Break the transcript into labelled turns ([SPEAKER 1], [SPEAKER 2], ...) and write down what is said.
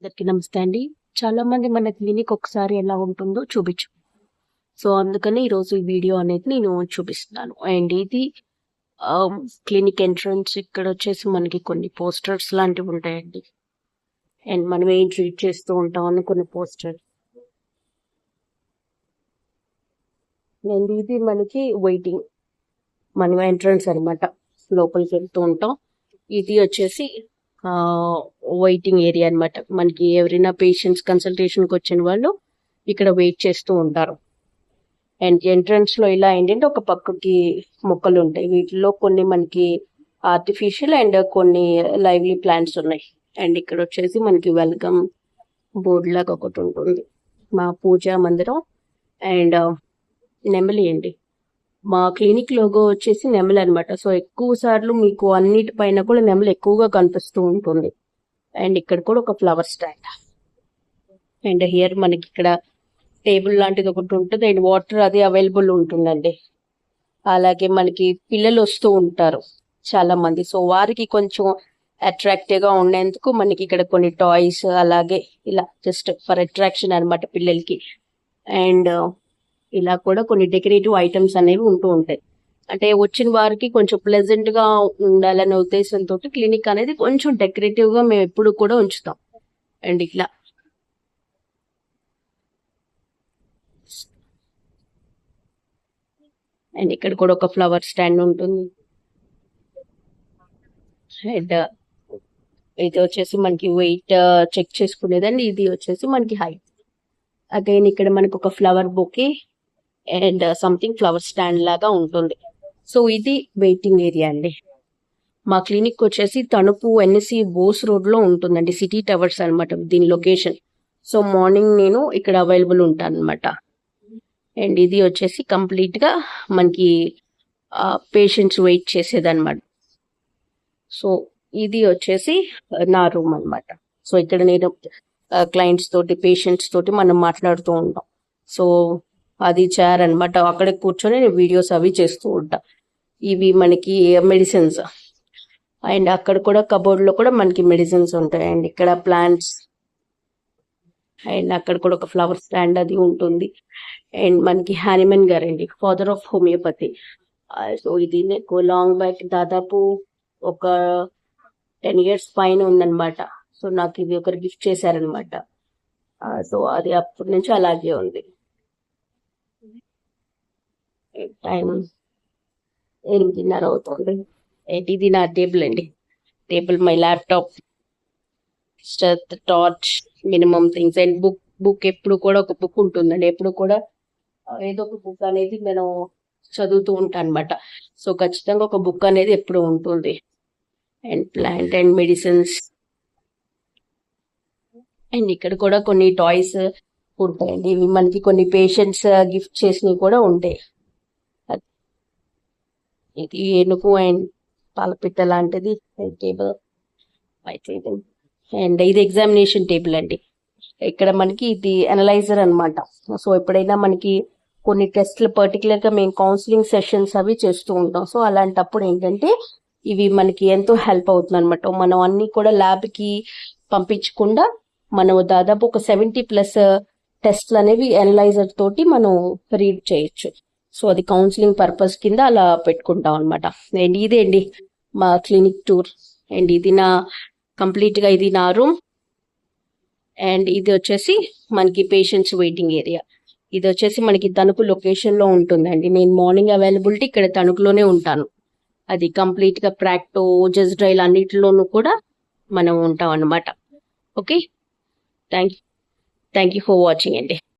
[SPEAKER 1] అందరికీ నమస్తే అండి. చాలా మంది మన క్లినిక్ ఒకసారి ఎలా ఉంటుందో చూపించు. సో అందుకని ఈరోజు ఈ వీడియో అనేది నేను చూపిస్తున్నాను. అండ్ ఇది క్లినిక్ ఎంట్రన్స్ ఇక్కడ వచ్చేసి మనకి కొన్ని పోస్టర్స్ లాంటివి ఉంటాయండి. అండ్ మనం ఏం ట్రీట్ చేస్తూ ఉంటాం అని కొన్ని పోస్టర్స్. అండ్ ఇది మనకి వెయిటింగ్. మనం ఎంట్రన్స్ అనమాట లోపలికి వెళ్తూ ఉంటాం. ఇది వచ్చేసి వెయిటింగ్ ఏరియా అన్నమాట. మనకి ఎవరైనా పేషెంట్స్ కన్సల్టేషన్కి వచ్చిన వాళ్ళు ఇక్కడ వెయిట్ చేస్తూ ఉంటారు. అండ్ ఎంట్రన్స్లో ఇలా ఏంటంటే ఒక పక్కకి మొక్కలు ఉంటాయి. వీటిలో కొన్ని మనకి ఆర్టిఫిషియల్ అండ్ కొన్ని లైవ్లీ ప్లాంట్స్ ఉన్నాయి. అండ్ ఇక్కడ వచ్చేసి మనకి వెల్కమ్ బోర్డ్ లాగా ఒకటి ఉంటుంది. మా పూజా మందిరం అండ్ uh, నెమలి అండి. మా క్లినిక్ లోగో వచ్చేసి నెమలి అనమాట సో ఎక్కువ సార్లు మీకు అన్నిటిపైన కూడా నెమలి ఎక్కువగా కనిపిస్తూ ఉంటుంది. అండ్ ఇక్కడ కూడా ఒక ఫ్లవర్ స్టాండ్. అండ్ హియర్ మనకి ఇక్కడ టేబుల్ లాంటిది ఒకటి ఉంటుంది. అండ్ వాటర్ అది అవైలబుల్ ఉంటుందండి. అలాగే మనకి పిల్లలు వస్తూ ఉంటారు చాలా మంది సో వారికి కొంచెం అట్రాక్టివ్గా ఉండేందుకు మనకి ఇక్కడ కొన్ని టాయ్స్ అలాగే ఇలా జస్ట్ ఫర్ అట్రాక్షన్ అనమాట పిల్లలకి. అండ్ ఇలా కూడా కొన్ని డెకరేటివ్ ఐటమ్స్ అనేవి ఉంటూ ఉంటాయి. అంటే వచ్చిన వారికి కొంచెం ప్లెజెంట్గా ఉండాలనే ఉద్దేశంతో క్లినిక్ అనేది కొంచెం డెకరేటివ్గా మేము ఎప్పుడు కూడా ఉంచుతాం. అండ్ ఇట్లా. అండ్ ఇక్కడ కూడా ఒక ఫ్లవర్ స్టాండ్ ఉంటుంది. అండ్ ఇది వచ్చేసి మనకి వెయిట్ చెక్ uh, చేసుకునేదండి. ఇది వచ్చేసి మనకి హైట్ అగైన్ ఇక్కడ మనకు ఒక flower bouquet and something flower stand లాగా ఉంటుంది. సో ఇది వెయిటింగ్ ఏరియా అండి. మా క్లినిక్ వచ్చేసి తణుపు ఎన్ఎస్సి బోస్ రోడ్లో ఉంటుందండి సిటీ టవర్స్ అనమాట దీని లొకేషన్. సో మార్నింగ్ నేను ఇక్కడ అవైలబుల్ ఉంటాను అనమాట అండ్ ఇది వచ్చేసి కంప్లీట్గా మనకి పేషెంట్స్ వెయిట్ చేసేదన్నమాట. సో ఇది వచ్చేసి నా రూమ్ అన్నమాట. సో ఇక్కడ నేను క్లయింట్స్ తోటి పేషెంట్స్ తోటి మనం మాట్లాడుతూ ఉంటాం. సో అది చైర్ అనమాట అక్కడే కూర్చొని నేను వీడియోస్ అవి చేస్తూ ఉంటా. ఇవి మనకి మెడిసిన్స్ అండ్ అక్కడ కూడా కబోర్డ్లో కూడా మనకి మెడిసిన్స్ ఉంటాయి అండ్ ఇక్కడ ప్లాంట్స్ అండ్ అక్కడ కూడా ఒక ఫ్లవర్ స్టాండ్ అది ఉంటుంది. అండ్ మనకి హానిమన్ గారండి. ఫాదర్ ఆఫ్ హోమియోపతి సో ఇది లాంగ్ బ్యాక్ దాదాపు ఒక టెన్ ఇయర్స్ పైన ఉందన్నమాట. సో నాకు ఇది ఒకరు గిఫ్ట్ చేశారనమాట సో అది అప్పటి నుంచి అలాగే ఉంది. టైం ఎనిమిదిన్నర అవుతుంది. ఇది నా టేబుల్ అండి. Table my laptop torch minimum things and book book ఎప్పుడు కూడా ఒక బుక్ ఉంటుందండి. ఎప్పుడు కూడా ఏదో ఒక బుక్ అనేది నేను చదువుతూ ఉంటాను అనమాట సో ఖచ్చితంగా ఒక బుక్ అనేది ఎప్పుడు ఉంటుంది. And plant and medicines. And ఇక్కడ కూడా కొన్ని టాయ్స్ ఉంటాయండి. ఇవి మనకి కొన్ని పేషెంట్స్ గిఫ్ట్ చేసినవి కూడా ఉంటాయి. ఇది ఏనుగు అండ్ పాలపిట్ట లాంటిది. టేబుల్ అండ్ ఇది ఎగ్జామినేషన్ టేబుల్ అండి. ఇక్కడ మనకి ఇది అనలైజర్ అనమాట సో ఎప్పుడైనా మనకి కొన్ని టెస్ట్లు పర్టికులర్గా మేము కౌన్సిలింగ్ సెషన్స్ అవి చేస్తూ ఉంటాం. సో అలాంటప్పుడు ఏంటంటే ఇవి మనకి ఎంతో హెల్ప్ అవుతుంది అనమాట మనం అన్ని కూడా ల్యాబ్కి పంపించకుండా మనం దాదాపు ఒక సెవెంటీ ప్లస్ టెస్ట్లు అనేవి అనలైజర్ తోటి మనం రీడ్ చేయొచ్చు. సో అది కౌన్సిలింగ్ పర్పస్ కింద అలా పెట్టుకుంటాం అనమాట అండ్ ఇదే అండి మా క్లినిక్ టూర్ అండ్ ఇది నా కంప్లీట్గా ఇది నా రూమ్ అండ్ ఇది వచ్చేసి మనకి పేషెంట్స్ వెయిటింగ్ ఏరియా ఇది వచ్చేసి మనకి తణుకు లొకేషన్లో ఉంటుందండి. నేను మార్నింగ్ అవైలబిలిటీ ఇక్కడ తణుకులోనే ఉంటాను. అది కంప్లీట్గా ప్రాక్టో జస్ డ్రైల్ అన్నిటిలోనూ కూడా మనం ఉంటాం అన్నమాట. Okay thank you thank you for watching అండి.